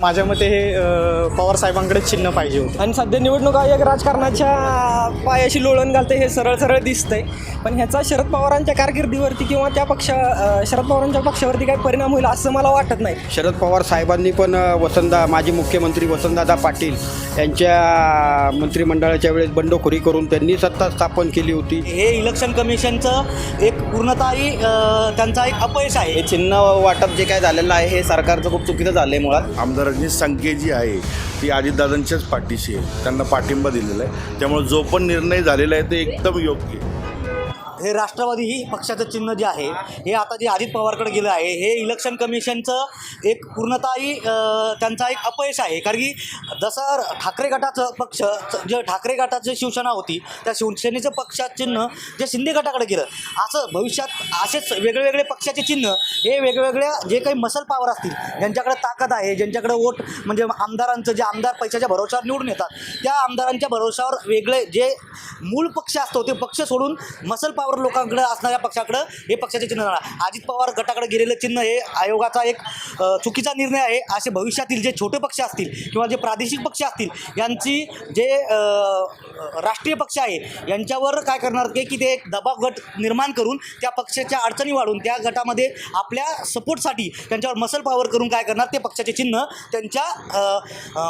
माझ्या मते हे पवार साहेबांकडे चिन्ह पाहिजे होतं. आणि सध्या निवडणूक आयोग राजकारणाच्या पायाशी लोळण घालते हे सरळ सरळ दिसतंय. पण ह्याचा शरद पवारांच्या कारकिर्दीवरती किंवा त्या पक्ष शरद पवारांच्या पक्षावरती काही परिणाम होईल असं मला वाटत नाही. शरद पवार साहेबांनी पण वसंतदा माजी मुख्यमंत्री वसंतदादा पाटील यांच्या मंत्रिमंडळाच्या वेळेस बंडखोरी करून त्यांनी सत्ता स्थापन केली होती. हे इलेक्शन कमिशनचं एक पूर्णताही त्यांचा एक अपयश आहे. हे चिन्ह वाटप जे काय झालेलं आहे हे सरकारचं खूप चुकीचं झालं आहे मुळात. आमदार रजनीश संख्ये जी आहे ती अजितदादांच्याच पाठीशी आहे. त्यांना पाठिंबा दिलेला आहे. त्यामुळे जो पण निर्णय झालेला आहे ते एकदम योग्य आहे. हे राष्ट्रवादी ही पक्षाचं चिन्ह जे आहे हे आता जे अजित पवारकडे गेलं आहे हे इलेक्शन कमिशनचं एक पूर्णताही त्यांचा एक अपयश आहे. कारण की जसं ठाकरे गटाचं पक्ष जे ठाकरे गटाचं शिवसेना होती त्या शिवसेनेचं पक्षात चिन्ह जे शिंदे गटाकडे गेलं असं भविष्यात असेच वेगवेगळे पक्षाचे चिन्ह हे वेगवेगळ्या जे काही मसल पावर असतील ज्यांच्याकडे ताकद आहे ज्यांच्याकडे वोट म्हणजे आमदारांचं जे आमदार पैशाच्या भरोशावर निवडून येतात त्या आमदारांच्या भरोशावर वेगळे जे मूळ पक्ष असतो ते पक्ष सोडून मसल पावर लोकांकडे असणाऱ्या पक्षाकडं हे पक्षाचे चिन्ह जाणार. अजित पवार गटाकडे गेलेलं चिन्ह हे आयोगाचा एक चुकीचा निर्णय आहे. असे भविष्यातील जे छोटे पक्ष असतील किंवा जे प्रादेशिक पक्ष असतील यांची जे राष्ट्रीय पक्ष आहे. यांच्यावर काय करणार ते की ते एक दबाव गट निर्माण करून त्या पक्षाच्या अडचणी वाढून त्या गटामध्ये आपल्या सपोर्टसाठी त्यांच्यावर मसल पॉवर करून काय करणार ते पक्षाचे चिन्ह त्यांच्या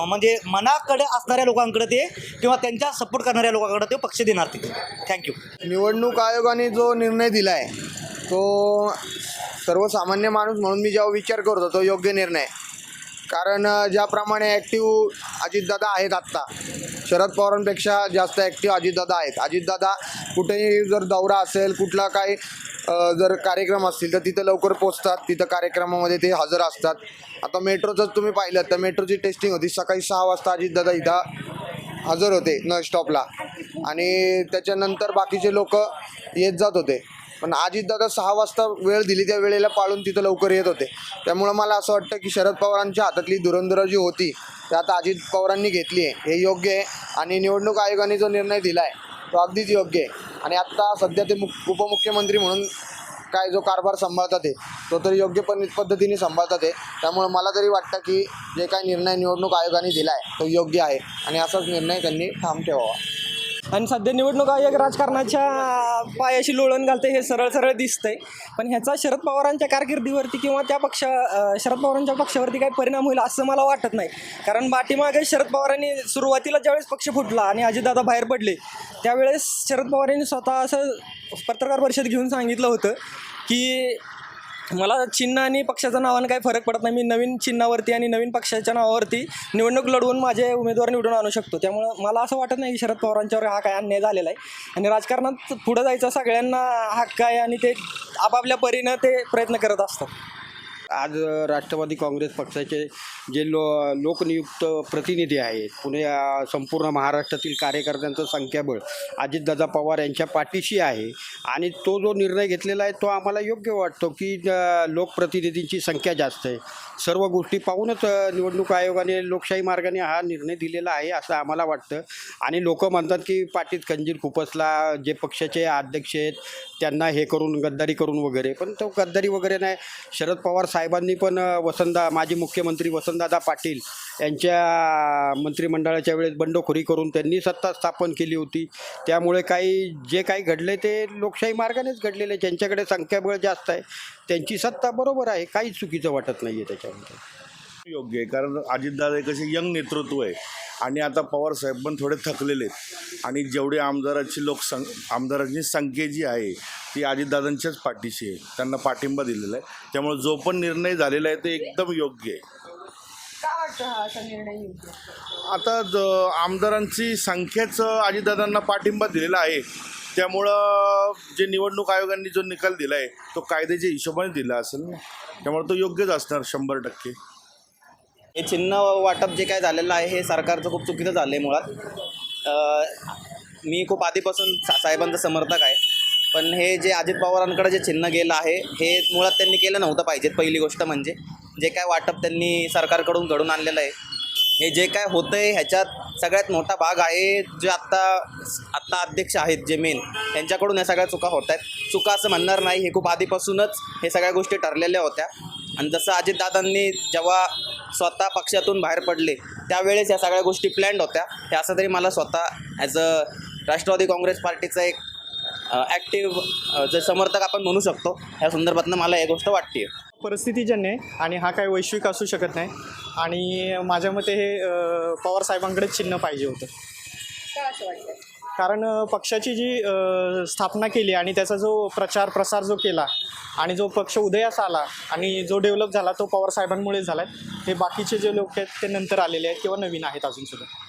म्हणजे मनाकडे असणाऱ्या लोकांकडे ते किंवा त्यांच्या सपोर्ट करणाऱ्या लोकांकडे ते पक्ष देणार ते. थँक्यू निवडणूक आयोगाने जो निर्णय दिला आहे तो सर्वसामान्य माणूस म्हणून मी जेव्हा विचार करतो तो योग्य निर्णय कारण ज्याप्रमाणे ॲक्टिव्ह अजितदादा आहेत आत्ता शरद पवारांपेक्षा जास्त ॲक्टिव्ह अजितदादा आहेत. अजितदादा कुठेही जर दौरा असेल कुठला काही जर कार्यक्रम असतील तर तिथं लवकर पोचतात तिथं कार्यक्रमामध्ये ते हजर असतात. आता मेट्रोचं तुम्ही पाहिलं तर मेट्रोची टेस्टिंग होती. सकाळी सहा वाजता अजितदादा इथं हजर होते न स्टॉपला आणि त्याच्यानंतर बाकीचे लोक येत जात होते. पण अजितदादा सहा वाजता वेळ दिली त्या वेळेला पाळून तिथं लवकर येत होते. त्यामुळं मला असं वाटतं की शरद पवारांच्या हातातली धुरंधर जी होती ती आता अजित पवारांनी घेतली आहे. हे योग्य आहे. आणि निवडणूक आयोगाने जो निर्णय दिला आहे तो अगदीच योग्य आहे. आणि आत्ता सध्या ते मुख उपमुख्यमंत्री म्हणून काय जो कारभार सांभाळतात आहे तो तरी योग्य पण पद्धतीने सांभाळतात आहे त्यामुळं मला तरी वाटतं की जे काही निर्णय निवडणूक आयोगाने दिला आहे तो योग्य आहे. आणि असाच निर्णय त्यांनी ठाम ठेवावा. आणि सध्या निवडणूक आयोग राजकारणाच्या पायाशी लोळण घालते हे सरळ सरळ दिसतंय. पण ह्याचा शरद पवारांच्या कारकिर्दीवरती किंवा त्या पक्ष शरद पवारांच्या पक्षावरती काही परिणाम होईल असं मला वाटत नाही. कारण पाठीमागे शरद पवारांनी सुरुवातीला ज्यावेळेस पक्ष फुटला आणि अजितदादा बाहेर पडले त्यावेळेस शरद पवारांनी स्वतः असं पत्रकार परिषद घेऊन सांगितलं होतं की मला चिन्ह आणि पक्षाच्या नावानं काही फरक पडत नाही. मी नवीन चिन्हावरती आणि नवीन पक्षाच्या नावावरती निवडणूक लढवून माझे उमेदवार निवडून आणू शकतो. त्यामुळं मला असं वाटत नाही की शरद पवारांच्यावर हा काय अन्याय झालेला आहे. आणि राजकारणात पुढं जायचा सगळ्यांना हक्क आहे आणि ते आपापल्या परीनं ते प्रयत्न करत असतात. आज राष्ट्रवादी काँग्रेस पक्षाचे जे लो लोकनियुक्त प्रतिनिधी आहेत पुणे संपूर्ण महाराष्ट्रातील कार्यकर्त्यांचं संख्याबळ अजितदादा पवार यांच्या पाठीशी आहे आणि तो जो निर्णय घेतलेला आहे तो आम्हाला योग्य वाटतो की लोकप्रतिनिधींची संख्या जास्त आहे. सर्व गोष्टी पाहूनच निवडणूक आयोगाने लोकशाही मार्गाने हा निर्णय दिलेला आहे असं आम्हाला वाटतं. आणि लोक म्हणतात की पाठीत खंजीर खुपसला जे पक्षाचे अध्यक्ष आहेत त्यांना हे करून गद्दारी करून वगैरे पण तो गद्दारी वगैरे नाही. शरद पवार साहेबांनी पण वसंतदा माजी मुख्यमंत्री वसंतदादा पाटील यांच्या मंत्रिमंडळाच्या वेळेस बंडखोरी करून त्यांनी सत्ता स्थापन केली होती. त्यामुळे काही जे काही घडले ते लोकशाही मार्गानेच घडलेले ज्यांच्याकडे संख्याबळ जास्त आहे त्यांची सत्ता बरोबर आहे. काहीच चुकीचं वाटत नाही आहे त्याच्यामध्ये. योग्य आहे. कारण अजितदादा एक असे यंग नेतृत्व आहे. आणि आता पवार साहेब पण थोडे थकलेले आहेत. आणि जेवढे आमदाराची लोकसं आमदारांची संख्या जी आहे ती अजितदादांच्याच पाठीशी आहे. त्यांना पाठिंबा दिलेला आहे. त्यामुळे जो पण निर्णय झालेला आहे ते एकदम योग्य आहे. आता ज आमदारांची संख्याच अजितदादांना पाठिंबा दिलेला आहे. त्यामुळं जे निवडणूक आयोगाने जो निकाल दिला आहे तो कायद्याच्या हिशोबाने दिला असेल ना? त्यामुळे तो योग्यच असणार शंभर टक्के. हे चिन्ह वाटप जे काय झालेलं आहे हे सरकारचं खूप चुकीचं झालं आहे मुळात मी खूप आधीपासून सा साहेबांचा समर्थक आहे. पण हे जे अजित पवारांकडे जे चिन्ह गेलं आहे हे मुळात त्यांनी केलं नव्हतं पाहिजेत पहिली गोष्ट म्हणजे. जे काय वाटप त्यांनी सरकारकडून घडून आणलेलं आहे हे जे काय होतं आहे ह्याच्यात सगळ्यात मोठा भाग आहे जे आत्ता आत्ता अध्यक्ष आहेत जे मेन त्यांच्याकडून या सगळ्या चुका होत आहेत. चुका असं म्हणणार नाही हे खूप आधीपासूनच हे सगळ्या गोष्टी ठरलेल्या होत्या. आणि जसं अजितदादांनी जेव्हा स्वतः पक्षातून बाहेर पडले. त्यावेळेस या सगळ्या गोष्टी प्लॅन्ड होत्या. हे असं तरी मला स्वतः ॲज अ राष्ट्रवादी काँग्रेस पार्टीचा एक ॲक्टिव्ह जे समर्थक आपण म्हणू शकतो ह्या संदर्भातनं मला ही गोष्ट वाटते परिस्थितीजन्य आहे आणि हा काही वैश्विक असू शकत नाही. आणि माझ्या मते हे अ, पवार साहेबांकडेच चिन्ह पाहिजे होतं. कारण पक्षाची जी स्थापना केली आणि त्याचा जो प्रचार प्रसार जो केला आणि जो पक्ष उदयास आला आणि जो डेव्हलप झाला तो पवार साहेबांमुळे झाला आहे हे बाकीचे जे लोक आहेत ते नंतर आलेले आहेत किंवा नवीन आहेत अजूनसुद्धा